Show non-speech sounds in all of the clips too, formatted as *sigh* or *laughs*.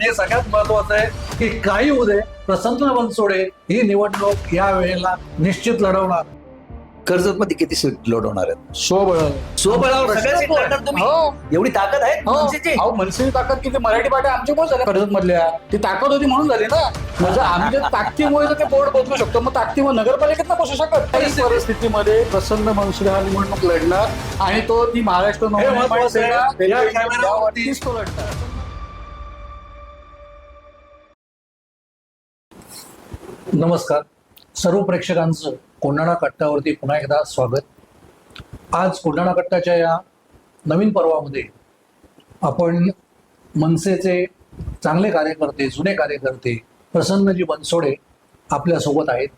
आणि हे सगळ्यात महत्वाचं आहे की काही होऊ दे प्रसन्न बनसोडे ही निवडणूक या वेळेला निश्चित लढवणार. कर्जत मध्ये किती सीट लढवणार आहेत? स्वबळ. स्वबळावर सगळ्या सीट लढणार तुम्ही? हो. एवढी ताकद आहे हो. मनसेची? अहो मनसेची ताकद किती? मराठी पाट्या आमच्यामुळे झाल्या कर्जत मधल्या ती ताकद होती म्हणून झाली ना. म्हणजे आम्ही जर ताकदीमुळे जर ते बोर्ड बदलू शकतो. मग ताकदीमुळे नगरपालिकेत ना बसू शकत काही परिस्थितीमध्ये प्रसन्न मनसुरे हा निवडणूक लढणार. आणि तो ती महाराष्ट्र हे नवनिर्माण. सेना, तो लढणार. नमस्कार. सर्व प्रेक्षकांचं कोंडाणा कट्ट्यावरती पुन्हा एकदा स्वागत. आज कोंडाणा कट्ट्याच्या या नवीन पर्वामध्ये आपण मनसेचे चांगले कार्यकर्ते जुने कार्यकर्ते प्रसन्नजी बनसोडे आपल्यासोबत आहेत.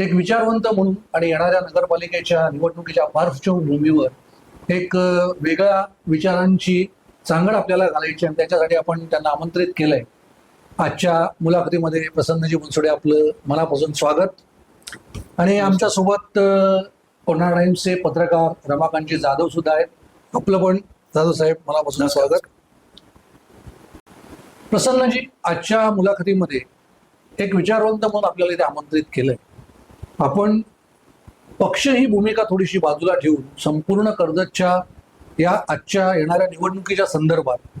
एक विचारवंत म्हणून आणि येणाऱ्या नगरपालिकेच्या निवडणुकीच्या पार्श्वभूमीवर एक वेगळ्या विचारांची चांगड आपल्याला घालायची आणि त्याच्यासाठी आपण त्यांना आमंत्रित केलं आहे आजच्या मुलाखतीमध्ये प्रसन्नजी बनसोडे आपलं मनापासून स्वागत. आणि आमच्यासोबत कोंढा टाइम्सचे पत्रकार रमाकांतजी जाधव सुद्धा आहेत. आपलं पण जाधव साहेब मनापासून स्वागत. प्रसन्नजी आजच्या मुलाखतीमध्ये एक विचारवंत म्हणून आपल्याला इथे आमंत्रित केलंय. आपण पक्ष ही भूमिका थोडीशी बाजूला ठेवून संपूर्ण कर्जतच्या या आजच्या येणाऱ्या निवडणुकीच्या संदर्भात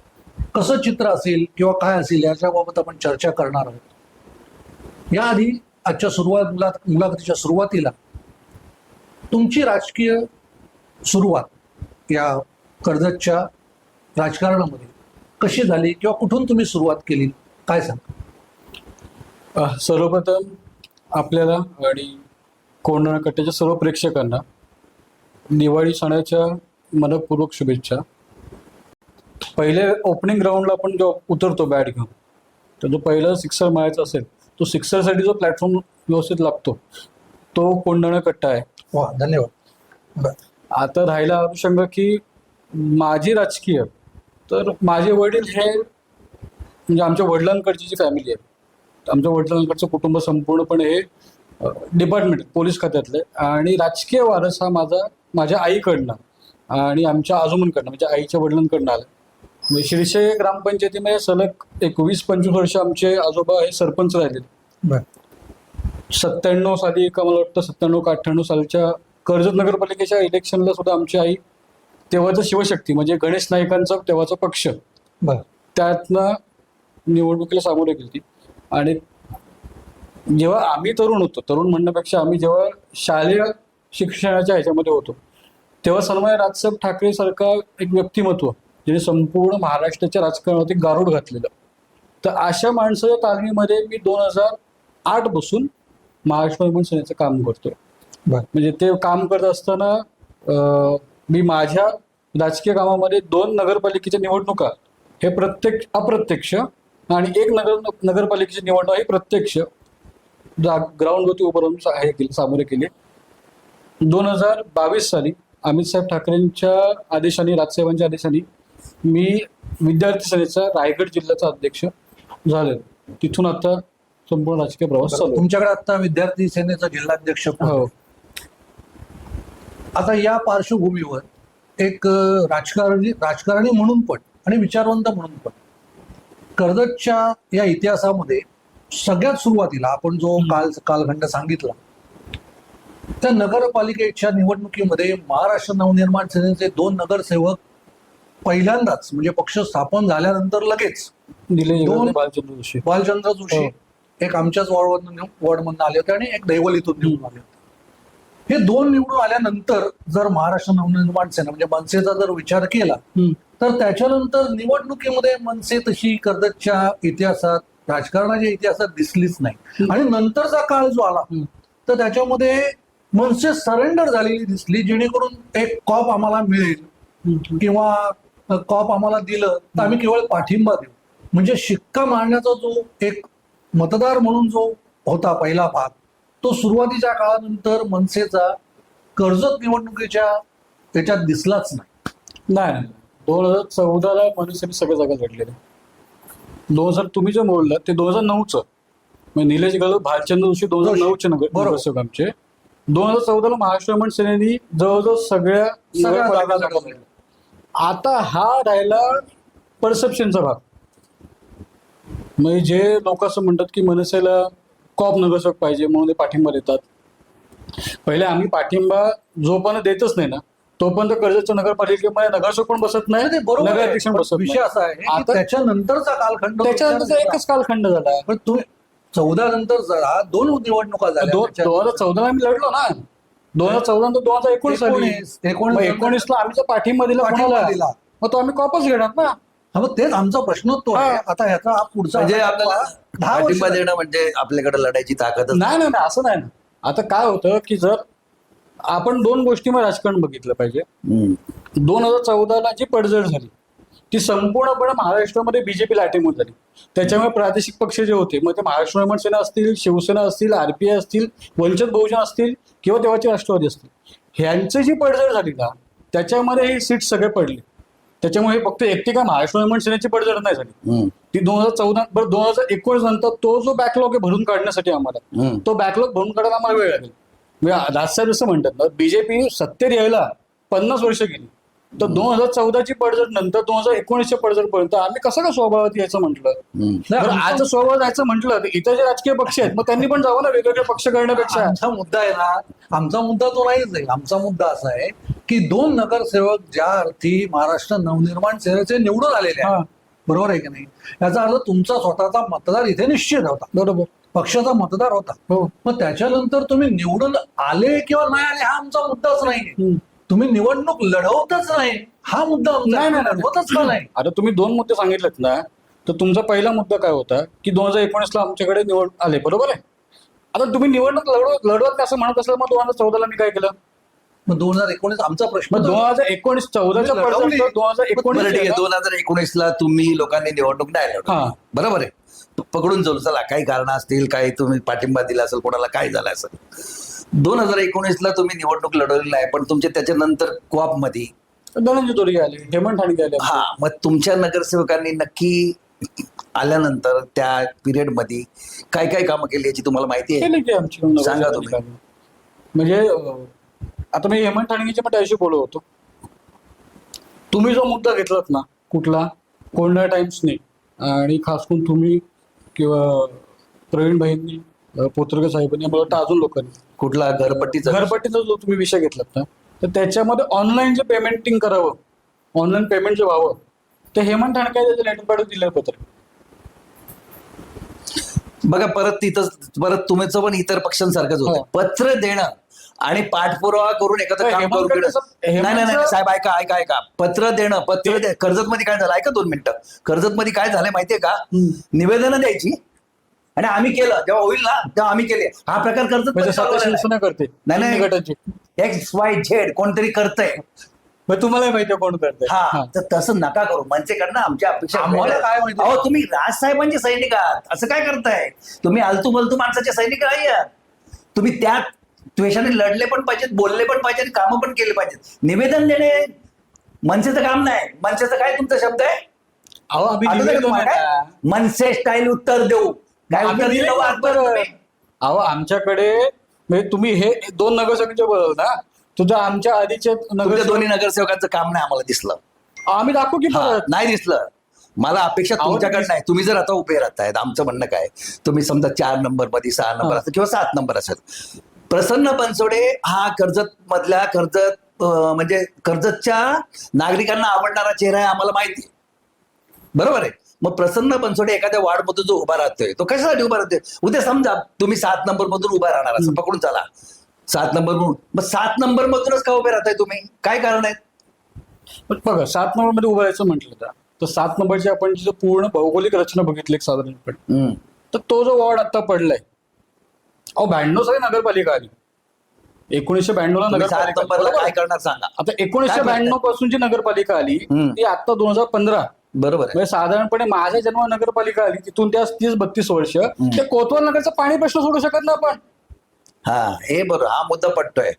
कसं चित्र असेल किंवा काय असेल याच्याबाबत आपण चर्चा करणार आहोत. याआधी आजच्या सुरुवात मुला मुलाखतीच्या सुरुवातीला तुमची राजकीय सुरुवात या कर्जतच्या राजकारणामध्ये कशी झाली किंवा कुठून तुम्ही सुरुवात केली? काय सांगा? सर्वप्रथम आपल्याला आणि कोंढाणा कट्ट्याच्या सर्व प्रेक्षकांना दिवाळी सणाच्या मनपूर्वक शुभेच्छा. पहिले ओपनिंग ग्राउंडला आपण जो उतरतो बॅट घेऊन तर जो पहिला सिक्सर मारायचा असेल तो सिक्सरसाठी जो प्लॅटफॉर्म व्यवस्थित लागतो तो कोंढाणा कट्टा आहे. वा धन्यवाद. आता राहिला अनुषंग की माझी राजकीय तर माझे वडील हे म्हणजे आमच्या वडिलांकडची जी फॅमिली आहे आमच्या वडिलांकडचं कुटुंब संपूर्णपणे हे डिपार्टमेंट पोलीस खात्यातले आणि राजकीय वारस हा माझा माझ्या आईकडनं आणि आमच्या आजोबांकडनं म्हणजे आईच्या वडिलांकडनं आला. म्हणजे शिरसे ग्रामपंचायतीमध्ये सलग एक वीस पंचवीस वर्ष आमचे आजोबा हे सरपंच राहिले बरं. सत्त्याण्णव साली का मला वाटतं सत्त्याण्णव का अठ्ठ्याण्णव सालच्या कर्जत नगरपालिकेच्या इलेक्शनला सुद्धा आमची आई तेव्हाचं शिवशक्ती म्हणजे गणेश नाईकांचा तेव्हाचा पक्ष. बरं. त्यातनं निवडणुकीला सामोरे गेली आणि जेव्हा आम्ही तरुण होतो तरुण म्हणण्यापेक्षा आम्ही जेव्हा शालेय शिक्षणाच्या ह्याच्यामध्ये होतो तेव्हा सन्माय राजसाहेब ठाकरे सारखा एक व्यक्तिमत्व ज्याने संपूर्ण महाराष्ट्राच्या राजकारणावरती गारूड घातलेलं. तर अशा माणसाच्या तालमीमध्ये मी दोन हजार आठपासून महाराष्ट्र निर्माण सेनेचं काम करतोय. बरं. म्हणजे ते काम करत असताना मी माझ्या राजकीय कामामध्ये दोन नगरपालिकेच्या निवडणुका हे प्रत्यक्ष अप्रत्यक्ष आणि एक नगर नगरपालिकेची निवडणूक ही प्रत्यक्ष ग्राउंडवरती उभं राहून हे केले सामोरे केले. दोन हजार बावीस साली अमित साहेब ठाकरेंच्या आदेशाने राजसाहेबांच्या आदेशाने मी विद्यार्थी सेनेचा रायगड जिल्ह्याचा अध्यक्ष झाले तिथून आता संपूर्ण राजकीय प्रवास चालू आहे. तुमच्याकडे आता विद्यार्थी सेनेचा जिल्हाध्यक्ष आहे. हो आता या पार्श्वभूमीवर एक अ, राजकारणी राजकारणी म्हणून पण आणि विचारवंत म्हणून पण कर्जतच्या या इतिहासामध्ये सगळ्यात सुरुवातीला आपण जो काल कालखंड सांगितला त्या नगरपालिकेच्या निवडणुकीमध्ये महाराष्ट्र नवनिर्माण सेनेचे दोन नगरसेवक पहिल्यांदाच म्हणजे पक्ष स्थापन झाल्यानंतर लगेच दोन- गावडे, भालचंद्र जोशी बालचंद्र जोशी हो. एक आमच्याच वॉर्डमधून वॉर्डमधून आले होते आणि एक दैवलीतून निवडून आले होते हे दोन निवडून आल्यानंतर जर महाराष्ट्र नवनिर्माण सेना म्हणजे मनसेचा जर विचार केला. तर त्याच्यानंतर निवडणुकीमध्ये मनसे तशी कर्जतच्या इतिहासात राजकारणाच्या इतिहासात दिसलीच नाही आणि नंतरचा काळ जो आला. तर त्याच्यामध्ये मनसे सरेंडर झालेली दिसली जेणेकरून एक कॉप आम्हाला मिळेल किंवा कॉप आम्हाला दिलं तर आम्ही केवळ पाठिंबा देऊ म्हणजे शिक्का मारण्याचा जो एक मतदार म्हणून जो होता पहिला भाग तो सुरुवातीच्या काळानंतर मनसेचा कर्जत निवडणुकीच्या याच्यात दिसलाच नाही नाही दोन हजार चौदाला मनसेने सगळ्या जागा लढलेल्या दोन हजार तुम्ही जे बोललात ते दोन हजार नऊचं म्हणजे निलेश गळ भालचंद्र जोशी दोन हजार. नऊचे नगर बरोबर. आमचे दोन हजार चौदाला महाराष्ट्र सेनेनी जवळजवळ सगळ्या सगळ्या जागा. आता हा राहिला परसेप्शनचा भाग. म्हणजे जे लोक असं म्हणतात की मनसेला कॉप नगरसेवक पाहिजे म्हणून ते पाठिंबा देतात. पहिले आम्ही पाठिंबा जोपर्यंत देतच नाही ना तोपर्यंत कर्जतच्या नगरपालिकेमध्ये नगरसेवक पण बसत नाही ते बरोबर. नगराध्यक्ष बसत विषय नाही. असा आहे त्याच्यानंतरचा कालखंड त्याच्यानंतर एकच कालखंड झाला. पण तुम्ही चौदा नंतर जरा दोन निवडणुका झाल्या दोन हजार चौदा मी लढलो ना. दोन हजार चौदा नंतर दोन हजार एकोणीस एकोणीस एकोणीस एकोणीसला आम्ही पाठिंबा दिला पाठिंबा कोणाला दिला. मग तो आम्ही कॉपच घेणार ना हा, मग तेच आमचा प्रश्न तो आहे हा. आता ह्याचा हा पुढचा म्हणजे आता आपल्याला दहा वर्ष पाठिंबा. देणं म्हणजे आपल्याकडे लढायची ताकदच नाही नाही नाही असं नाही ना आता काय होतं की जर आपण दोन गोष्टीमध्ये राजकारण बघितलं पाहिजे हम्म. दोन हजार चौदाला जी पडझड झाली ती संपूर्णपणे महाराष्ट्रामध्ये बीजेपी लाटेमूळ झाली त्याच्यामुळे प्रादेशिक पक्ष जे होते मग ते महाराष्ट्र निर्माण सेना असतील शिवसेना असतील आरपीआय असतील वंचित बहुजन असतील किंवा तेव्हाचे राष्ट्रवादी असतील. ह्यांची जी पडझड झाली ना त्याच्यामध्ये हे सीट सगळे पडले. त्याच्यामुळे हे फक्त एकटी काय महाराष्ट्र निर्माण सेनेची पडझड नाही झाली. ती दोन हजार चौदा बरं दोन हजार एकोणीस नंतर तो जो बॅकलॉग आहे भरून काढण्यासाठी आम्हाला. तो बॅकलॉग भरून काढायला आम्हाला वेळ लागेल. म्हणजे राजसाहेब जसं म्हणतात ना बीजेपी सत्तेत यायला पन्नास वर्ष गेली. तर दोन हजार चौदाची पडझड नंतर दोन हजार एकोणीसच्या पडझड पर्यंत आम्ही कसं का स्वभावात यायचं म्हटलं? आजचं स्वभाव जायचं म्हटलं तर इतर जे राजकीय पक्ष आहेत मग त्यांनी पण जावं ना वेगवेगळे पक्ष करण्यापेक्षा. आमचा मुद्दा आहे ना आमचा मुद्दा तो नाहीच आहे. आमचा मुद्दा असा आहे की दोन नगरसेवक ज्या अर्थी महाराष्ट्र नवनिर्माण सेनेचे निवडून आलेले हा. आहेत बरोबर आहे की नाही? याचा अर्थ तुमचा स्वतःचा मतदार इथे निश्चित होता. बरोबर. पक्षाचा मतदार होता. हो. मग त्याच्यानंतर तुम्ही निवडून आले किंवा नाही आले हा आमचा मुद्दाच नाही. तुम्ही निवडणूक लढवतच नाही. हा मुद्दा आमचा नाही. नाही, नाही. लढवतच का नाही? आता तुम्ही दोन मुद्दे सांगितलेत ना तर तुमचा पहिला मुद्दा काय होता की दोन हजार एकोणीसला आमच्याकडे निवड आले बरोबर आहे? आता तुम्ही निवडणूक लढवत लढवत असं म्हणत असाल मग दोन हजार चौदाला मी काय केलं? मग दोन हजार एकोणीस आमचा प्रश्न मग दोन हजार एकोणीस चौदाच्या तुम्ही लढवली. पडझड दोन हजार बरं ठीक आहे. एकोणीस दोन हजार एकोणीस ला तुम्ही लोकांनी निवडणूक नाही हा. लढवली बरोबर आहे. प- पकडून जाऊ चला काही कारण असतील काही तुम्ही पाठिंबा दिला असेल कोणाला काय झालं असेल. दोन हजार एकोणीस ला तुम्ही निवडणूक लढवली नाही पण तुमच्या त्याच्यानंतर कॉपमध्ये धनंजय तोरगे आले हेमंत ठाणके आले. हा मग तुमच्या नगरसेवकांनी नक्की आल्यानंतर त्या पिरियडमध्ये काय काय कामं केली याची तुम्हाला माहिती आहे? केले की आमची नगरसेवक सांगा तुम्ही. म्हणजे अं, आता मी हेमंत ठाणकेच्या पण त्याशी बोलत होतो. तुम्ही जो मुद्दा घेतलात ना कुठला? कोंडा टाइम्सने. आणि खास करून तुम्ही किंवा प्रवीण भाईंनी पोत्रगे साहेबांनी मला वाटतं अजून लोकांनी. कुठला? घरपट्टीचा घरपट्टीचा जो तुम्ही विषय घेतलात ना तर त्याच्यामध्ये ऑनलाईन जे पेमेंटिंग करावं ऑनलाईन पेमेंट जे व्हावं ते हेमंत ठाणके लेटर पॅड दिलं पत्र बघा परत तिथं परत तुमचं पण इतर पक्षांसारखंच होतं. हो. पत्र देणं आणि पाठपुरावा करून एखादं काम करून नाही नाही नाही साहेब ऐका ऐका ऐका. पत्र देणं पत्र कर्जत मध्ये काय झालं? ऐका दोन मिनिटं. कर्जत मध्ये काय झालंय माहितीये का? निवेदनं द्यायची. आणि आम्ही केलं. जेव्हा होईल ना तेव्हा आम्ही केले. हा प्रकार कर्जत म्हणजे स्वतः शिवसेना करते. नाही, नाही. तिन्ही गटाची आहे. एक्स वाय झेड कोणतरी करतंय. मग तुम्हाला माहिती आहे कोण करते हा. तर तसं नका करू. मनसेकडनं आमच्या अपेक्षा आम्हाला काय. माहिती? अहो तुम्ही राजसाहेबांचे सैनिक आहात. असं काय करताय? तुम्ही आलतू बलतू माणसाचे सैनिक नाही आहात. तुम्ही त्या द्वेषाने लढले पण पाहिजेत बोलले पण पाहिजेत कामं पण केले पाहिजेत. निवेदन देणे मनसेचं काम नाही. मनसेचं काय तुमचा शब्द आहे? अहो आम्ही निवेदन तुम्हाला आहे काय? मनसे स्टाईल उत्तर देऊ. काय आम्ही उत्तर दिले दिलं ना आजपर्यंत उत्तरं. तुम्ही? अहो आमच्याकडे म्हणजे तुम्ही हे दोन नगरसेवकांचे बोलत ना तुझ्या आमच्या आधीचे तुमच्या नगरसेवक दोन्ही नगरसेवकांचं काम नाही आम्हाला दिसलं आम्ही दाखवू की हा, परत नाही दिसलं मला अपेक्षा अहो, तुमच्याकडे नाही तुम्ही जर आता उभे राहतायत आमचं म्हणणं काय तुम्ही समजा चार नंबरमध्ये सहा नंबर. असेल किंवा सात नंबर असेल प्रसन्न बनसोडे हा कर्जत मधल्या कर्जत अं, म्हणजे कर्जतच्या नागरिकांना आवडणारा चेहरा आहे आम्हाला माहिती आहे. बरोबर आहे मग प्रसन्न बनसोडे एखाद्या वार्ड मधून जो उभा राहतोय तो कशासाठी उभा राहतोय? उद्या समजा तुम्ही सात नंबर मधून उभा राहणार असं पकडून चला. सात नंबर मधून मग सात नंबर मधूनच का उभे राहताय तुम्ही? काय कारण आहे बघा सात नंबरमध्ये उभं राहायचं म्हटलं तर सात नंबरची आपण जी पूर्ण भौगोलिक रचना बघितली साधारणपणे. तर तो जो वॉर्ड आता पडलाय अहो ब्याण्णव साली नगरपालिका आली. एकोणीसशे ब्याण्णव ला नगरपालिका? काय करणार सांगा. आता एकोणीसशे ब्याण्णवपासून जी नगरपालिका आली. ती आता दोन हजार पंधरा. बरोबर आहे. म्हणजे साधारणपणे माझ्या जन्म नगरपालिका आली तिथून त्या तीस बत्तीस वर्ष ते कोतवाल नगरचा पाणी प्रश्न सोडू शकत नाही आपण. हा हे बरोबर हा मुद्दा पटतोय.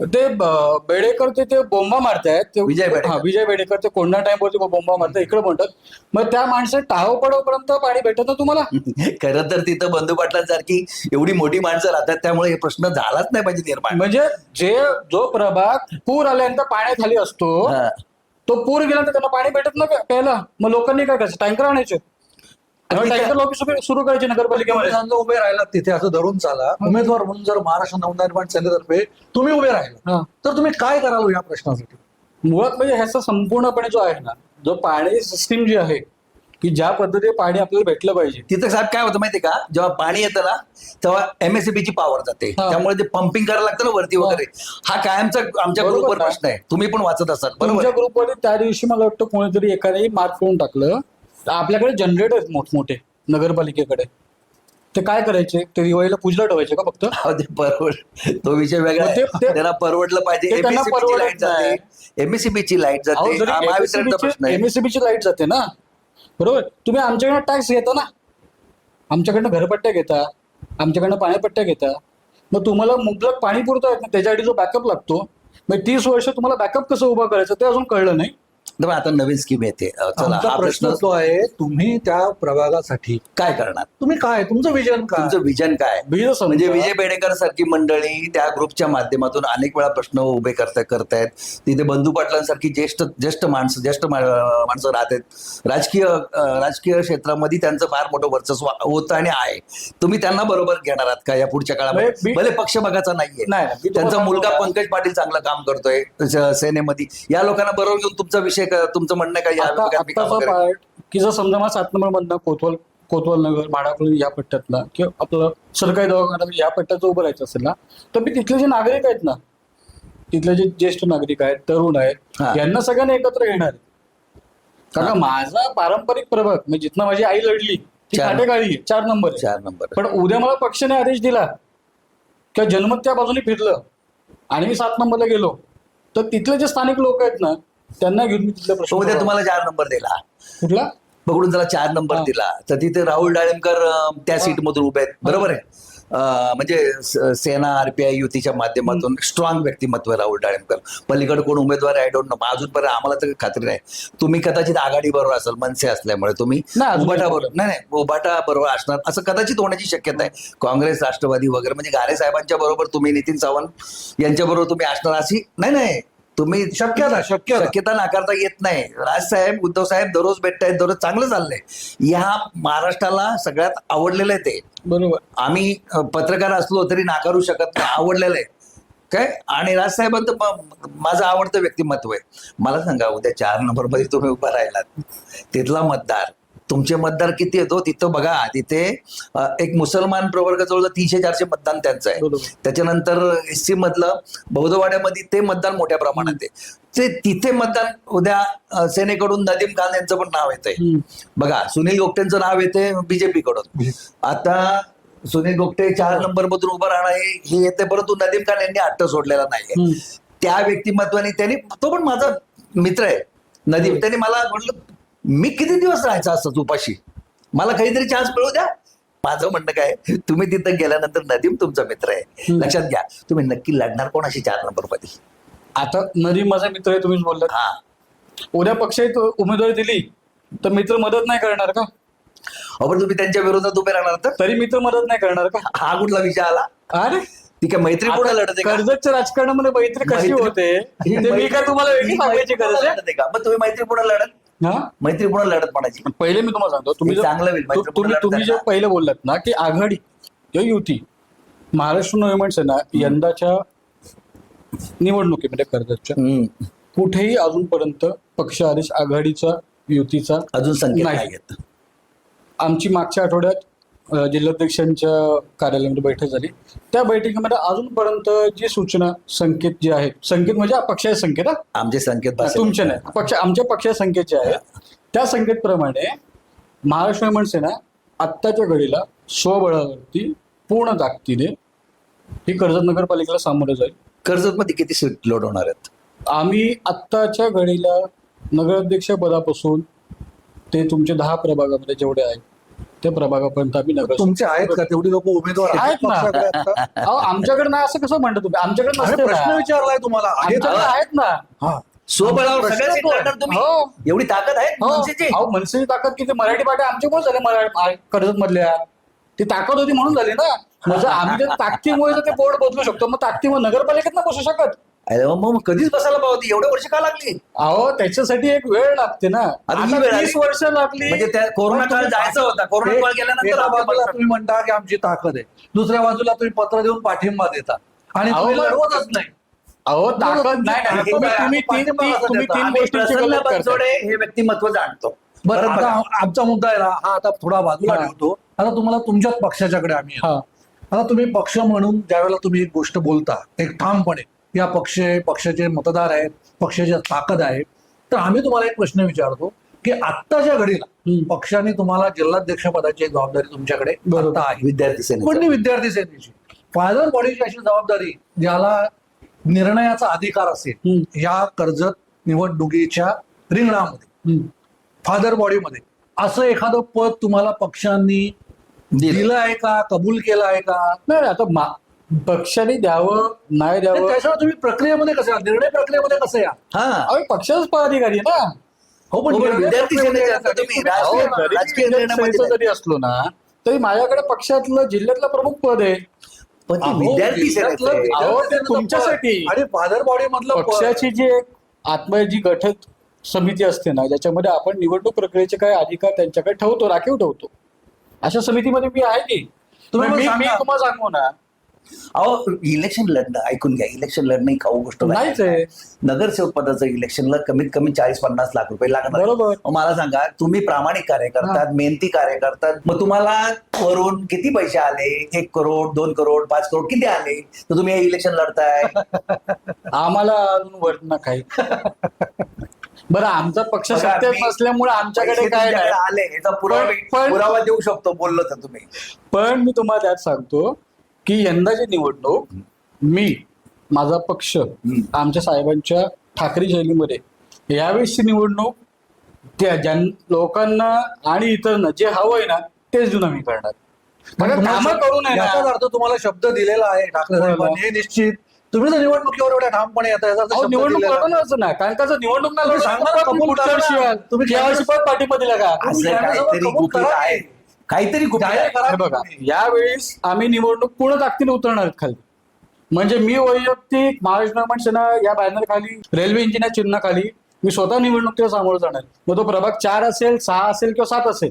ते ब- बेडेकर ते ते बोंबा मारतायत. ते विजय बेडेकर. हा विजय बेडेकर ते कोंडा टाइम वरती बोंबा मारतात इकडे म्हणतात. मग त्या माणसं टाहो पडोपर्यंत पाणी भेटत ना तुम्हाला? *laughs* खरं तर तिथं बंधू पाटलांसारखी एवढी मोठी माणसं राहतात त्यामुळे हे प्रश्न झालाच नाही पाहिजे निर्माण. म्हणजे जे जो प्रभाग पूर आल्यानंतर पाण्याखाली असतो हा. तो पूर गेल्यानंतर त्यांना पाणी भेटत ना प्यायला. मग लोकांनी काय करायचं? टँकर आणायचे. ऑफिस सुरू करायचे नगरपालिकेमध्ये. तुम्ही समजा उभे राहिलात तिथे असं धरून चाला. उमेदवार म्हणून जर महाराष्ट्र नवनिर्माण सेनेतर्फे तुम्ही उभे राहिला हा. तर तुम्ही काय कराल या प्रश्नासाठी? मुळात म्हणजे ह्याचा संपूर्णपणे जो आहे ना जो पाणी सिस्टीम जी आहे की ज्या पद्धतीने पाणी आपल्याला भेटलं पाहिजे. तिथं साहेब काय होतं माहितीये का? जेव्हा पाणी येतं ना तेव्हा एमएससीबी ची पॉवर जाते. हा. त्यामुळे ते पंपिंग करायला लागतं ना वरती वगैरे. हा कायमचा आमच्या बरोबर ग्रुपवर. प्रश्न आहे. तुम्ही पण वाचत असाल. बरोबर. तुमच्या आहे? ग्रुपमध्ये त्या दिवशी मला वाटतं कोणीतरी एकाने मार्क करून टाकलं. आपल्याकडे जनरेटर आहेत मोठमोठे नगरपालिकेकडे. ते काय करायचे? ते दिवाळीला पूजला ठेवायचे का फक्त? ते परवड. तो विषय वेगळा मग आहे. ते- ते- त्यांना परवडलं पाहिजे. ते त्यांना एमएससीबी ची परवडत लाइट जाते. एमएससीबी ची लाइट जाते. हा महावितरणचा प्रश्न आहे. एमएससीबी ची लाइट जाते ना. बरोबर? तुम्ही आमच्याकडनं टॅक्स घेता ना. आमच्याकडनं घरपट्ट्या घेता आमच्याकडनं पाण्यापट्ट्या घेता. मग तुम्हाला मुबलक पाणी पुरतं येत त्याच्यासाठी जो बॅकअप लागतो. मग तीस वर्ष तुम्हाला बॅकअप कसं उभा करायचं ते अजून कळलं नाही. मग आता नवीन स्कीम येते. चला आमचा हा प्रश्न प्रश्न तो आहे तुम्ही त्या प्रभागासाठी काय करणार? तुम्ही काय तुमचं विजन काय? तुमचं विजन काय. म्हणजे विजय बेडेकर सारखी मंडळी त्या ग्रुपच्या माध्यमातून अनेक वेळा प्रश्न उभे करता करतायत. तिथे बंधू पाटलांसारखी ज्येष्ठ ज्येष्ठ माणसं ज्येष्ठ मा- माणसं राहतात राजकीय अं, राजकीय क्षेत्रामध्ये त्यांचं फार मोठं वर्चस्व होतं आणि आहे. तुम्ही त्यांना बरोबर घेणार आहात का या पुढच्या काळामध्ये? नाही, मी- भले पक्ष बघाचा नाहीये. नाही, मी तुम्हाला त्यांचा मुलगा सांगतो का? पंकज पाटील चांगलं काम करतोय स- सेनेमध्ये. या लोकांना बरोबर घेऊन तुमचा विषय तुमचं म्हणणं काय या की जर समजा मला सात नंबर मधनं कोतवाल कोतवाल नगर भाडाकुळी या पट्ट्यातला किंवा आपलं सरकारी दवाखाना या पट्ट्याचं उभं राहायचं असेल ना तर मी तिथले जे नागरिक आहेत ना तिथले जे ज्येष्ठ नागरिक आहेत तरुण आहेत. यांना सगळ्यांना एकत्र आहे. कारण माझा पारंपरिक प्रभाग म्हणजे जिथनं माझी आई लढली ती चार- काटेकाळी चार नंबर. चार नंबर पण उद्या मला पक्षाने आदेश दिला किंवा जनमत त्या बाजूने फिरलं आणि मी सात नंबरला गेलो तर तिथले जे स्थानिक लोक आहेत ना त्यांना घेऊन मी तिथले प्रश्न उद्या. तुम्हाला चार नंबर दिला. कुठला? पकडून त्याला चार नंबर. दिला. तर तिथे राहुल डाळिंबकर अं, त्या सीट मधून उभे आहेत. बरोबर आहे? अं, म्हणजे स- सेना आरपीआय युतीच्या माध्यमातून स्ट्रॉंग व्यक्तिमत्व आहे राहुल डाळिंबकर पलीकडे कोण उमेदवार आय डोंट नो अजूनपर्यंत आम्हाला तर खात्री नाही. तुम्ही कदाचित आघाडी बरोबर असाल मनसे असल्यामुळे तुम्ही. नाही, अजून उबाटा नाही. बरोबर नाही नाही. उबाटा बरोबर असणार. असं कदाचित होण्याची शक्यता आहे. काँग्रेस राष्ट्रवादी वगैरे म्हणजे गारे साहेबांच्या बरोबर तुम्ही नितीन सावंत यांच्या बरोबर तुम्ही असणार अशी नाही नाही. तुम्ही शक्यता शक्यता शक्यता नाकारता येत नाही. राजसाहेब उद्धव साहेब दररोज भेटतायत दररोज चांगलं चाललंय. या महाराष्ट्राला सगळ्यात आवडलेलं आहे ते. बरोबर. आम्ही पत्रकार असलो तरी नाकारू शकत नाही. आवडलेलं आहे. काय? आणि राजसाहेबांचं म- माझं आवडतं व्यक्तिमत्व आहे. मला सांगा उद्या चार नंबरमध्ये तुम्ही उभा राहिलात. तिथला मतदार. तुमचे मतदार किती येतो तिथं बघा तिथे एक मुसलमान प्रवर्ग जवळ तीनशे चारशे मतदान त्यांचं आहे. त्याच्यानंतर एस सी मधलं बौद्धवाड्यामध्ये ते मतदान मोठ्या प्रमाणात आहे. ते तिथे मतदान उद्या सेनेकडून नदीम खान यांचं पण नाव येतंय. हम्म. बघा सुनील गोपटेंचं नाव येते बीजेपी कडून आता सुनील गोपटे चार नंबर मधून उभं राहणं हे हे येते परंतु नदीम खान यांनी हट्ट सोडलेला हम्म. त्या व्यक्तिमत्वाने त्यांनी तो पण माझा मित्र आहे. नदीम त्यांनी मला म्हटलं मी किती दिवस राहायचं असं उपाशी मला काहीतरी चान्स मिळू द्या. माझं म्हणणं काय? तुम्ही तिथं गेल्यानंतर नदीम तुमचा मित्र आहे. लक्षात घ्या. तुम्ही नक्की लढणार कोणाशी? चार नंबरमध्ये आता नदीम माझा मित्र आहे तुम्हीच बोललात. हा. उद्या पक्षात उमेदवारी दिली तर मित्र मदत नाही करणार का? अहो, पण तुम्ही त्यांच्या विरोधात उभे राहणार तर? तरी मित्र मदत नाही करणार का? हा कुठला विषय आला? अरे! ती काय मैत्रीपूर्ण आता लढत? कर्जतच्या राजकारणामध्ये मैत्री कशी मैत्री- होते? *laughs* मी काय तुम्हाला वेगळी सांगायची गरज आहे? का? मग तुम्ही मैत्रीपूर्ण लढत हा मैत्रीपूर्ण लढत म्हणायची पहिले मी तुम्हाला सांगतो तुम्ही चांगलं होईल, तु- मैत्रीपूर्ण तुम्ही लढत तुम्ही जे आहे ना. पहिले बोललात ना की आघाडी किंवा युती महाराष्ट्र नवनिर्माण सेना यंदाच्या निवडणुकीमध्ये कर्जतच्या हम्म. कुठेही अजूनपर्यंत पक्ष आदेश आघाडीचा युतीचा अजून संकेत नाही. आमची मागच्या आठवड्यात जिल्हाध्यक्षांच्या कार्यालयामध्ये बैठक झाली. त्या बैठकीमध्ये अजूनपर्यंत जी सूचना संकेत जे आहेत संकेत म्हणजे पक्षाचे संकेत आमचे संकेत तुमचे नाही. पक्ष आमच्या पक्षाचे संकेत जे आहेत त्या संकेतप्रमाणे महाराष्ट्र निर्माण सेना आत्ताच्या घडीला स्वबळावरती पूर्ण ताकदीने ही कर्जत नगरपालिकेला सामोरं जाईल. कर्जत मध्ये किती सीट लोड होणार आहेत? आम्ही आत्ताच्या घडीला नगराध्यक्ष पदापासून ते तुमचे दहा प्रभागामध्ये जेवढे आहेत त्या प्रभागापर्यंत आम्ही नगर तुमचे आहेत का तेवढी लोक उमेदवार आहेत ना. पक्षाकडे? अहो, आमच्याकडे नाही असं कसं म्हणता तुम्ही आमच्याकडे अरे नसते प्रश्न ना. विचारलाय तुम्हाला आहेत आमच्याकडे का? आहेत ना हा स्वबळावर प्रश्न तो आहे. तुम्ही हो. एवढी ताकद आहे हो मनसेची? अहो मनसेची ताकद किती मराठी पाट्या आमच्यामुळे झाले मराठी कर्जत मधल्या ती ताकद होती म्हणून झाली ना म्हणजे आम्ही त्या ताकदीमुळे ते बोर्ड बदलू शकतो मग ताकदीमुळे नगरपालिकेत ना बसू शकत अरे मग मग कधीच बसायला पावती एवढे वर्ष का लागली अहो त्याच्यासाठी एक वेळ लागते ना आता ही वेळ आली. वर्ष लागली म्हणजे त्या कोरोना काळ जायचा होता कोरोना काळ गेल्यानंतर एका बाजूला तुम्ही म्हणता की आमची ताकद आहे दुसऱ्या बाजूला तुम्ही पत्र देऊन पाठिंबा देता आणि अहो, तुम्ही मग- लढवतच नाही अहो ताकद नाही नाही ताकद तुम्ही आहे. तुम्ही तीन पाठिंबा तीन- कसं तुम्ही देता? तीन आम्ही गोष्टींची प्रसन्न गलत करताय. बनसोडे हे व्यक्तिमत्व जाणतो बरं परत आता बघा. आमचा मुद्दा आहे ना हा आता थोडा बाजूला हा. ठेवतो आता तुम्हाला तुमच्याच पक्षाच्याकडे आम्ही येतो. हा आता तुम्ही पक्ष म्हणून ज्यावेळेला तुम्ही एक गोष्ट बोलता एक ठामपणे या पक्ष पक्षाचे मतदार आहेत पक्षाची ताकद आहे तर आम्ही तुम्हाला एक प्रश्न विचारतो की आत्ताच्या घडीला. पक्षाने तुम्हाला जिल्हाध्यक्ष पदाची जबाबदारी तुमच्याकडे आहे विद्यार्थी. कोणती विद्यार्थी सेनेची फादर बॉडीची अशी जबाबदारी ज्याला निर्णयाचा अधिकार असेल. या कर्जत निवडणुकीच्या रिंगणामध्ये. फादर बॉडीमध्ये असं एखादं पद तुम्हाला पक्षांनी दिलं. आहे का कबूल केलं आहे का नाही आता पक्षाने द्यावं नाही द्यावं? त्याच्यावर तुम्ही प्रक्रियेमध्ये कसं या? निर्णय प्रक्रियेमध्ये कसं या? हा. अहो पक्षाचाच पदाधिकारी आहे ना. हो हो, पण निर्णय विद्यार्थी सेनेचे तुम्ही अहो, राजकीय- जरी राजकीय विद्यार्थी निर्णयामध्ये सेनेचं जरी असलो ना तरी माझ्याकडे पक्षातलं जिल्ह्यातलं प्रमुख पद आहे. पण ते अहो, विद्यार्थी जिल्ह्यातलं सेनेचं आहे. विद्यार्थी अहो, ते सेनेचं पद तुमच्यासाठी. आणि फादर बॉडी मधलं पद. पक्षाची जी एक आत्म जी गठक समिती असते ना ज्याच्यामध्ये आपण निवडणूक प्रक्रियेचे काही अधिकार त्यांच्याकडे ठेवतो राखीव ठेवतो. अशा समितीमध्ये मी आहे की. तुम्ही मी मग मी सांगा. तुम्हाला सांगू ना अहो इलेक्शन लढणं ऐकून घ्या. इलेक्शन लढणं ही खाऊ गोष्ट नाही. नाहीच आहे. नगरसेवक पदाचं इलेक्शनला कमीत कमी चाळीस पन्नास लाख रुपये लागणार बरोबर. मग मला सांगा तुम्ही प्रामाणिक कार्य करतात मेहनती कार्य करतात मग तुम्हाला वरून किती पैसे आले? एक करोड दोन करोड पाच करोड किती आले? तर तुम्ही हे इलेक्शन लढताय. *laughs* आम्हाला अजून वर्त ना काही. *laughs* बरं आमचा पक्ष बघा, सत्तेत मी- नसल्यामुळे आमच्याकडे पैसे काय तुमच्याकडे नाही. आले याचा पुरावा पण- पण- पुरावा देऊ शकतो बोललो तर तुम्ही. पण मी तुम्हाला त्यात सांगतो की यंदाची निवडणूक मी माझा पक्ष आमच्या साहेबांच्या ठाकरे शैलीमध्ये यावेळेसची निवडणूक त्या ज्यां लोकांना आणि इतरांना जे हवंय ना तेच देऊन आम्ही करणार पण कारण कामं करू नये याचाच अर्थ तुम्हाला शब्द दिलेला आहे ठाकरे साहेबांनी हे निश्चित तुम्ही तर निवडणुकीवर एवढ्या ठामपणे येता याचा अर्थ अहो, शब्द निवडणूक दिलेला आहे. लढवणारच ना कारण त्याचं निवडणूक नाही तुम्ही लढवलं सांगा तर ना, तुम्ही कबूल पुढच्या करा ना. वर्षी याल. तुम्ही या वर्षी परत पाठिंबा दिला का असं त्याच्यासोबत काहीतरी कबूल गुपित करा आहे की. काहीतरी जाहीर करा बघा. यावेळेस आम्ही निवडणूक पूर्ण ताकदीने उतरणार आहेत खाली. म्हणजे मी वैयक्तिक महाराष्ट्र निर्माण सेना या बॅनर खाली रेल्वे इंजिन चिन्हाखाली मी स्वतः निवडणुकीला सामोरं जाणार मग तो प्रभाग चार असेल सहा असेल किंवा सात असेल.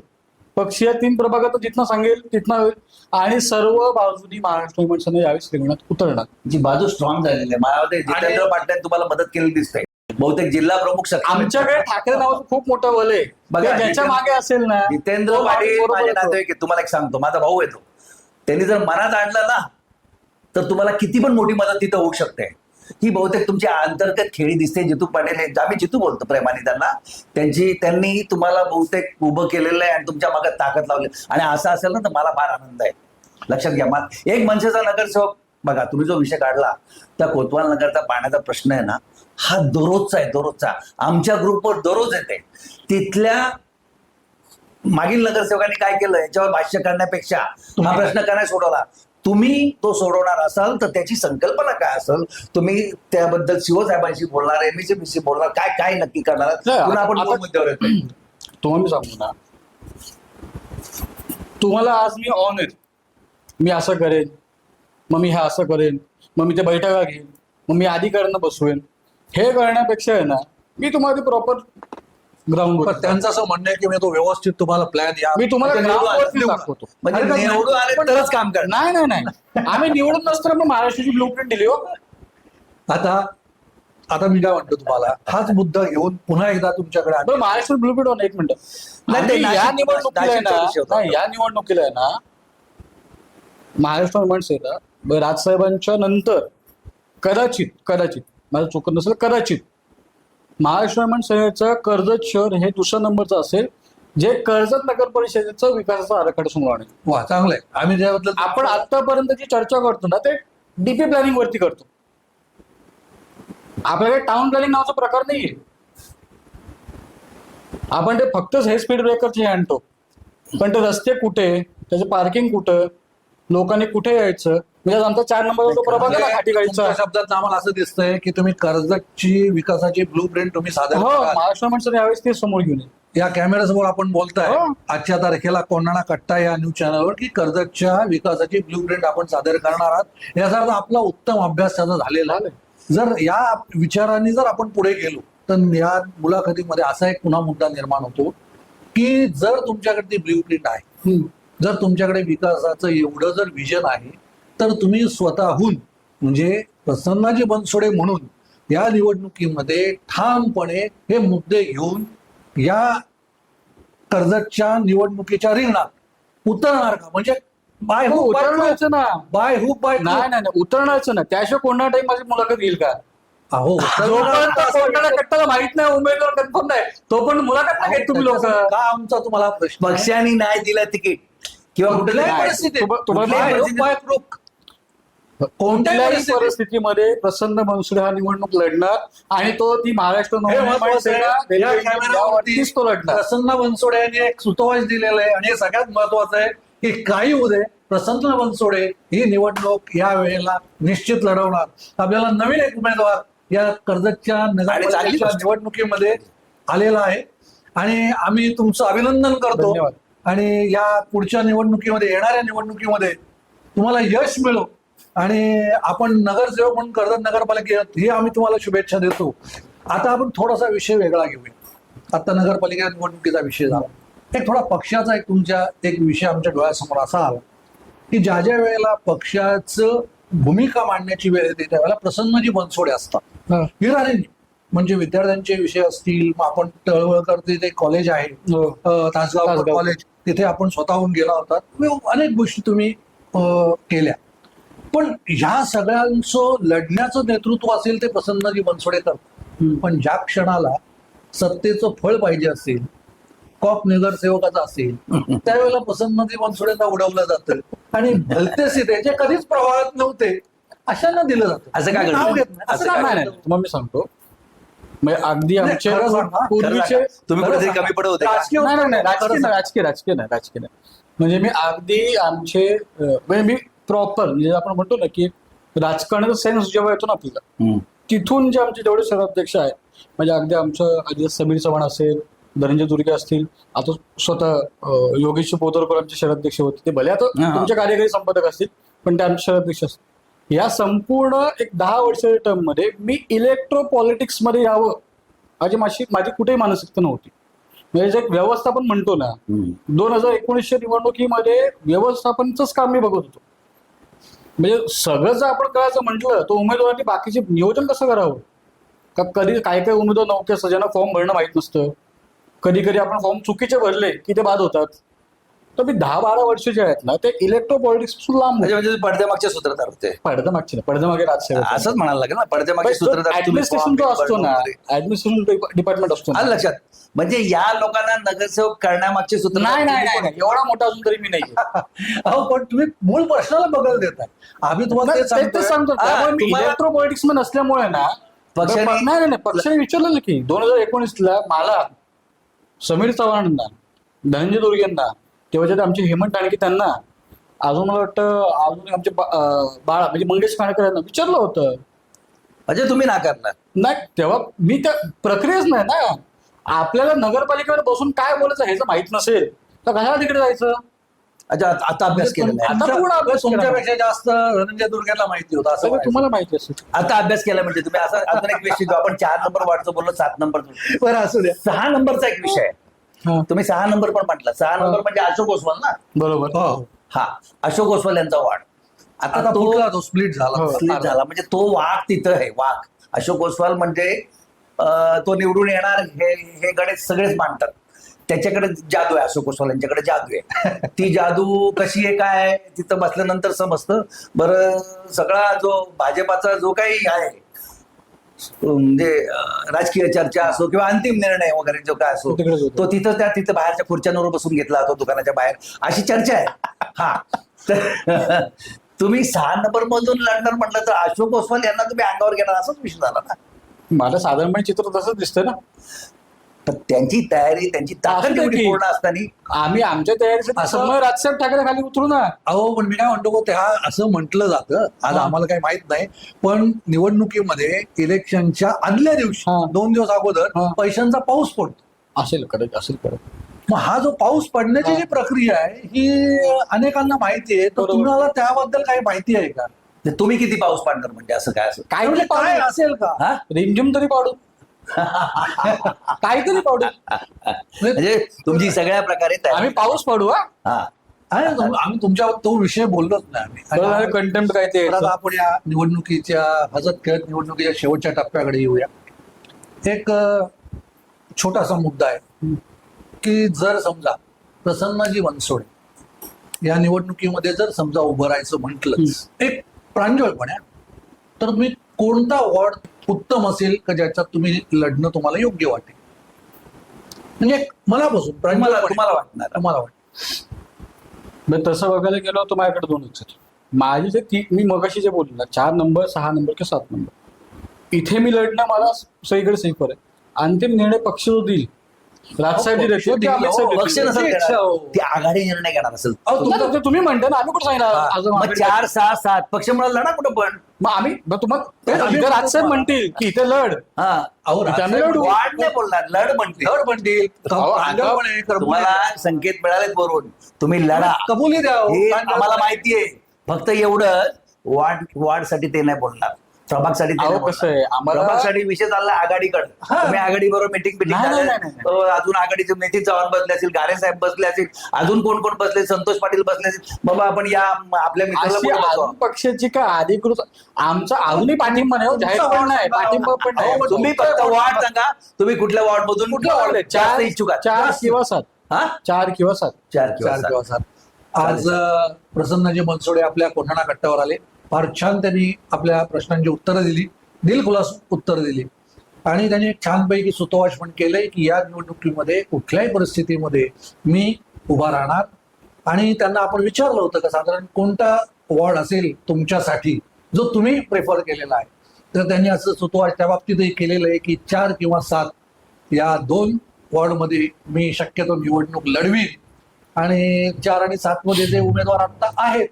पक्षीय तीन प्रभागात जिथनं सांगेल तिथनं होईल. आणि सर्व बाजूनी महाराष्ट्र निर्माण सेना यावेळेस रिंगणात उतरणार. जी बाजू स्ट्रॉंग झालेली आहे. मला वाटतं जितेंद्र पाटलांनी तुम्हाला मदत केली दिसते. बहुतेक जिल्हा प्रमुख. आमच्याकडे ठाकरे नावाचं खूप मोठं वल आहे बघा, ज्याच्या मागे असेल ना जितेंद्र पाटील माझे. नातेवाईक. तुम्हाला एक सांगतो माझा भाऊ येतो त्यांनी जर मनात आणलं ना तर तुम्हाला किती पण मोठी मदत तिथं होऊ शकते ही बहुतेक तुमची अंतर्गत खेळी दिसते जितू पाटील हे- आम्ही जितू बोलतो प्रेमाने त्यांना त्यांची त्यांनी तुम्हाला बहुतेक उभं केलेलं आहे आणि तुमच्या मागे ताकद लावली आणि असं असेल ना तर मला फार आनंद आहे लक्षात घ्या एक मनसेचा नगरसेवक बघा तुम्ही जो विषय काढला त्या कोतवाल नगरचा पाण्याचा प्रश्न आहे ना हा दररोजचा आहे दररोजचा. आमच्या ग्रुपवर दररोज येते. तिथल्या मागील नगरसेवकांनी काय केलं याच्यावर भाष्य करण्यापेक्षा हा प्रश्न का नाही सोडवला? तुम्ही तो सोडवणार असाल तर त्याची संकल्पना काय असेल? तुम्ही त्याबद्दल शिवसाहेबांशी बोलणार एमएसएबीशी बोलणार काय काय नक्की करणार? नाही, पुन्हा आपण मुद्द्यावर येतो तुम्हाला मी सांगू ना. तुम्हाला आज मी ऑन आहे. मी असं करेन. मग मी हे असं करेन. मग मी ते बैठका घेईन. मग मी अधिकाऱ्यांना बसवेन. हे करण्यापेक्षा आहे ना मी तुम्हाला प्रॉपर ग्राउंड त्यांचं असं म्हणणं आहे की मी तो व्यवस्थित तुम्हाला प्लॅन या मी तुम्हाला म्हणजे दाखवतो. म्हणजे निवडून आले तरच काम करणार. नाही नाही नाही. आम्ही निवडून नसताना मग महाराष्ट्राची ब्लू प्रिंट दिली हो. आता आता मी काय म्हणतो तुम्हाला हाच मुद्दा घेऊन पुन्हा एकदा तुमच्याकडे महाराष्ट्र ब्लू प्रिंट एक मिनिट. ते या निवडणुकीला या निवडणुकीला आहे ना महाराष्ट्र ब- राजसाहेबांच्या नंतर कदाचित कदाचित माझं चुकत नसेल कदाचित महाराष्ट्र निर्माण सेनेचं कर्जत शहर हे दुसऱ्या नंबरचं असेल जे कर्जत नगर परिषदेचं विकासाचा आराखडा समोर आणेल. वा चांगलंय. आम्ही त्याबद्दल आपण आतापर्यंत जी चर्चा करतो ना ते डीपी प्लॅनिंग वरती करतो. आपल्याकडे टाउन प्लॅनिंग नावाचा प्रकार नाहीये. आपण ते फक्तच हे स्पीड ब्रेकरचे आणतो. पण ते रस्ते कुठे त्याचे पार्किंग कुठं लोकांनी कुठे यायचं म्हणजे आमचा चार नंबर जो प्रभाग आहे ना तुमच्या गाडीचा शब्दात आम्हाला असं दिसतंय की तुम्ही कर्जतची विकासाची ब्लू प्रिंट तुम्ही सादर हो कराल. महाराष्ट्र म्हणून यावेळेस ते समोर घेऊन येईल. या कॅमेरा समोर आपण बोलताय. हो. आजच्या तारखेला कोणाला कट्टा या न्यूज चॅनलवर की कर्जतच्या विकासाची ब्लू प्रिंट आपण सादर करणार आहात? याचा अर्थ आपला उत्तम अभ्यास त्याचा झालेला आहे. जर या विचाराने जर आपण पुढे गेलो तर या मुलाखतीमध्ये असा एक पुन्हा मुद्दा निर्माण होतो की जर तुमच्याकडे ती ब्ल्यू प्रिंट आहे जर तुमच्याकडे विकासाचं एवढं जर विजन आहे तर तुम्ही स्वतःहून म्हणजे प्रसन्नाजी बनसोडे म्हणून या निवडणुकीमध्ये ठामपणे हे मुद्दे घेऊन या कर्जतच्या निवडणुकीच्या रिंगणात उतरणार का? म्हणजे बाय हो, उतरणारचं ना. बाय हुक बाय नाही नाही नाही उतरणारचं ना त्याशिवाय कोणा टाइम माझी मुलाखत घेईल का? अहो कट्टाला माहीत नाही उमेदवार कन्फर्म नाही तो पण मुलाखत नाही घेत तुम्ही लोक. का आमचा तुम्हाला प्रश्न? पक्षाने नाही दिलं तिकीट. किंवा कुठे कुठल्याही कोणत्याही परिस्थितीमध्ये प्रसन्न मनसुडे हा निवडणूक लढणार आणि तो ती महाराष्ट्र तो लढणार. प्रसन्न बनसोडे यांनी एक सुतोवाच दिलेलं आहे आणि हे सगळ्यात महत्वाचं आहे की काही दे प्रसन्न बनसोडे ही निवडणूक या वेळेला निश्चित लढवणार. आपल्याला नवीन एक उमेदवार या कर्जतच्या. निवडणुकीमध्ये आलेला आहे. आणि आम्ही तुमचं अभिनंदन करतो. आणि या पुढच्या निवडणुकीमध्ये येणाऱ्या निवडणुकीमध्ये तुम्हाला यश मिळो. आणि आपण नगरसेवक म्हणून कर्जत नगरपालिकेत ही आम्ही तुम्हाला शुभेच्छा देतो. आता आपण थोडासा विषय वेगळा घेऊया. आता नगरपालिका निवडणुकीचा विषय झाला. एक थोडा पक्षाचा एक तुमच्या एक विषय आमच्या डोळ्यासमोर असा आला की ज्या ज्या वेळेला पक्षाचं भूमिका मांडण्याची वेळ येते त्यावेळेला प्रसन्नजी बनसोडे असतात. हिरारेंनी म्हणजे विद्यार्थ्यांचे विषय असतील मग आपण तळवळकर तिथे कॉलेज आहे. हो. तासगाव. कॉलेज तिथे आपण स्वतःहून गेला होता. तुम्ही अनेक गोष्टी तुम्ही केल्या. पण ह्या सगळ्यांचं लढण्याचं नेतृत्व असेल ते प्रसन्नजी बनसोडे करतात. पण ज्या क्षणाला सत्तेचं फळ पाहिजे असेल कॉप नगरसेवकाचा असेल त्यावेळेला प्रसन्नजी बनसोडेंना उडवलं जातं आणि भलतेच ते जे कधीच प्रवाहात नव्हते अशांना दिलं जातं असं का तुम्ही नाव घडलं? घेत नाही. असं असं का का नाही तुम्हाला मी सांगतो म्हणजे अगदी आमचे. पूर्वीचे तुम्ही. कमी पडत होते का? राजकीय राजकीय राजकीय राजकीय नाही राजकीय नाही म्हणजे मी अगदी आमचे म्हणजे मी प्रॉपर म्हणजे आपण म्हणतो ना की राजकारणाचा सेन्स जेव्हा येतो ना आपल्याला. तिथून जे आमचे जेवढे शहराध्यक्ष आहेत म्हणजे अगदी आमचं आधी समीर चव्हाण असेल धनंजय दुर्गे असतील आता स्वतः योगेश पोतरकर आमचे शहराध्यक्ष होते ते भले आता. तुमचे कार्यकारी संपादक असतील पण ते आमचे शहराध्यक्ष असतील या संपूर्ण एक दहा वर्षाच्या टर्ममध्ये मी इलेक्ट्रो पॉलिटिक्समध्ये यावं माझी माझी माझी कुठेही मानसिकता नव्हती म्हणजे जे व्यवस्थापन म्हणतो ना. दोन हजार एकोणीसच्या निवडणुकीमध्ये व्यवस्थापनच काम मी बघत होतो म्हणजे सगळं जर आपण करायचं म्हटलं तर उमेदवारांनी बाकीचे नियोजन कसं करावं? का कधी काय काय उमेदवार नौके असतात ज्यांना फॉर्म भरणं माहीत नसतं. कधी कधी आपण फॉर्म चुकीचे भरले की ते बाद होतात. तर मी दहा बारा वर्ष जे आहेत ना ते इलेक्ट्रो पॉलिटिक्स लांब म्हणजे. म्हणजे पडद्यामागचे सूत्रधार होते. पडद्या मागचे पडद्या मागे राजसेवा असंच म्हणायला लागेल ना पडद्यामागचे सूत्रधार ऍडमिनिस्ट्रेशन जो असतो ना ऍडमिनिस्ट्रेशन डिपार्टमेंट असतो लक्षात? म्हणजे या लोकांना नगरसेवक करण्यामागचे सूत्र नाही नाही नाही नाही. एवढा मोठा अजून तरी मी नाही *laughs* अहो पण तुम्ही मूळ प्रश्नाला बगल देताय. आम्ही तुम्हाला नाही, ते ते- ते सांगतोय. सांगतो त्यामुळे मी तुम्हाला- इलेक्ट्रो पॉलिटिक्समध्ये नसल्यामुळे ना पक्षाने- नाही नाही नाही पक्षाने विचारलेलं की दोन हजार एकोणीस ला मला समीर चव्हाणांना धनंजय दुर्गेंना तेव्हाच्या आमचे हेमंत टाणके त्यांना अजून मला वाटतं अजून आमचे बा- अं, बाळा म्हणजे मंगेश खाणकर यांना विचारलं होतं. म्हणजे तुम्ही नाकारणार. नाही तेव्हा मी त्या प्रक्रियाच नाही ना. आपल्याला नगरपालिकेवर बसून काय बोलायचं ह्याचं माहीत नसेल तर कशाला तिकडे जायचं? अच्छा आता आता अभ्यास केलेला आहे. आता पूर्ण अभ्यास केला. तुमच्यापेक्षा जास्त धनंजय दुर्गेला माहिती होतं असं सगळं म्हणायचं. तुम्हाला माहिती असेल. आता अभ्यास केला म्हणजे तुम्ही असा अजून एक विषय घेऊ आपण चार नंबर वाढतो बोललो सात नंबर बरं असू द्या. सहा नंबरचा एक विषय आहे. हा, तुम्ही सहा नंबर पण म्हटला. सहा नंबर म्हणजे अशोक ओसवाल ना? बरोबर. हो. हा. अशोक ओसवाल यांचा वाढ. आता आता तो फुटला तो स्प्लिट झाला? हो. स्लीप झाला. म्हणजे तो वाघ तिथं आहे वाघ. अशोक ओसवाल म्हणजे तो निवडून येणार हे हे गणेश सगळेच मानतात. त्याच्याकडे जादू आहे अशोक ओसवाल यांच्याकडे जादू आहे. ती जादू कशी आहे काय तिथं बसल्यानंतर समजतं. बरं सगळा जो भाजपाचा जो काही आहे म्हणजे राजकीय चर्चा असो किंवा अंतिम निर्णय वगैरे जो काय असो तो. तो तिथं त्या तिथं बाहेरच्या खुर्च्यांवर बसून घेतला जातो दुकानाच्या बाहेर. अशी चर्चा आहे. हा. तर तुम्ही सहा नंबर मधून लढणार म्हटलं तर अशोक ओसवाल यांना तुम्ही अंगावर घेणार असाच विषय झाला ना. मला साधारणपणे चित्र तसंच दिसतंय ना तर त्यांची तयारी त्यांची ताकद एवढी. पूर्ण असताना आम्ही आमच्या तयारीसाठी राजसाहेब ठाकरे खाली उतरू ना अहो पण मी काय म्हणतो गो, त्या असं म्हटलं जातं आज. आम्हाला काही माहीत नाही पण निवडणुकीमध्ये इलेक्शनच्या आदल्या दिवशी. दोन दिवस अगोदर. पैशांचा पाऊस पडतो असेल करत असेल करत मग हा जो पाऊस पडण्याची. जी प्रक्रिया आहे ही अनेकांना माहिती आहे तर. तुम्हाला त्याबद्दल काही माहिती आहे का तुम्ही किती पाऊस पाडणार म्हणजे असं काय असं? काय म्हणजे काय असेल का? हा? रिमझिम तरी पाडू. *laughs* काहीतरी पाडू. म्हणजे तुमची सगळ्या प्रकारे तयारी. आम्ही पाऊस पाडू हा? हा. आहे ना, तुम- आम्ही तुमच्या तो विषय बोललोच नाही आम्ही. कंटेम्प्ट काय ते आपण या निवडणुकीच्या हजत खेळत निवडणुकीच्या शेवटच्या टप्प्याकडे येऊया. एक अ, छोटासा मुद्दा आहे. की जर समजा प्रसन्नजी बनसोडे या निवडणुकीमध्ये जर समजा उभं राहायचं म्हटलं एक प्रांजळपणे तर तुम्ही कोणता वॉर्ड उत्तम असेल का ज्याच्यात तुम्ही लढणं तुम्हाला योग्य वाटेल? म्हणजे एक मनापासून तुम्हाला वाटणार. तुम्हाला वाटतं तसं बघायला गेलो तर माझ्याकडे दोनच माझी जे ती मी मगाशी जे बोललो ना चार नंबर सहा नंबर किंवा सात नंबर. इथे मी लढणं मला सगळीकडे सेफर आहे. अंतिम निर्णय पक्ष जो देईल राजसाहेब हो. घेणार. ती आघाडी निर्णय घेणार असेल. तुम्ही म्हणता ना आम्ही कुठं सांगितलं? आज मग चार सहा सात पक्ष म्हणाला लढा कुठं पण. मग आम्ही तुम्हाला राजसाहेब म्हणतील की इथे लढ हा. वाढ नाही बोलणार. लढ म्हणते लढ म्हणतील. तुम्हाला संकेत मिळालेत वरून. तुम्ही लढा. कबुली द्या हो. हे. आम्हाला माहितीये. फक्त एवढं वाढ वाढसाठी ते नाही बोलणार. प्रभागसाठी अहो, कसं आहे, बोलणार. आम्हाला- प्रभागसाठी विषय चालला आघाडीकडे हा. तुम्ही आघाडी बरोबर मिटिंग मिटिंग नाही, नाही, नाही, नाही. अजून आघाडीचे नितीन चव्हाण बसले असतील गारे साहेब बसले असतील अजून कोण कोण बसले संतोष पाटील बसले असतील बाबा आपण या आपल्या मित्राला अशी बसवा? पक्षाची काय अधिकृत आमचा अजूनही पाठिंबा नाही हो, जाहीर पण नाही पाठिंबा पण नाही तुम्ही फक्त वॉर्ड सांगा तुम्ही कुठल्या वॉर्ड मधून कुठला वाढ चार इच्छुक आहात? चार किंवा सात हा? चार किंवा सात चार किंवा चार सात. आज अ, प्रसन्नजी मनसोडे आपल्या कोंढाणा कट्ट्यावर आले फार छान त्यांनी आपल्या प्रश्नांची उत्तरं दिली. दिलखुलास उत्तर दिली. आणि त्यांनी छानपैकी सुतोवाच पण केलंय की या निवडणुकीमध्ये कुठल्याही परिस्थितीमध्ये मी उभा राहणार. आणि त्यांना आपण विचारलं होतं का साधारण कोणता वॉर्ड असेल तुमच्यासाठी जो तुम्ही प्रेफर केलेला आहे? तर त्यांनी असं सुतोवाच त्या बाबतीतही केलेलं आहे की चार किंवा सात या दोन वॉर्डमध्ये मी शक्यतो निवडणूक लढवीन. आणि चार आणि सातमध्ये जे उमेदवार आता आहेत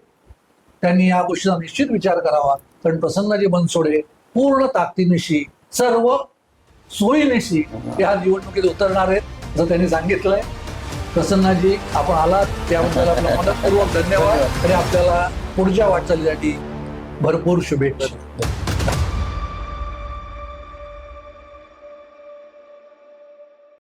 त्यांनी या गोष्टीचा निश्चित विचार करावा. कारण प्रसन्नजी बनसोडे पूर्ण ताकदीनिशी सर्व सोयीनिशी या निवडणुकीत उतरणार आहेत असं त्यांनी सांगितलंय. प्रसन्नाजी आपण आलात. त्याबद्दल आपला मनपूर्वक धन्यवाद. आणि आपल्याला पुढच्या वाटचालीसाठी भरपूर शुभेच्छा.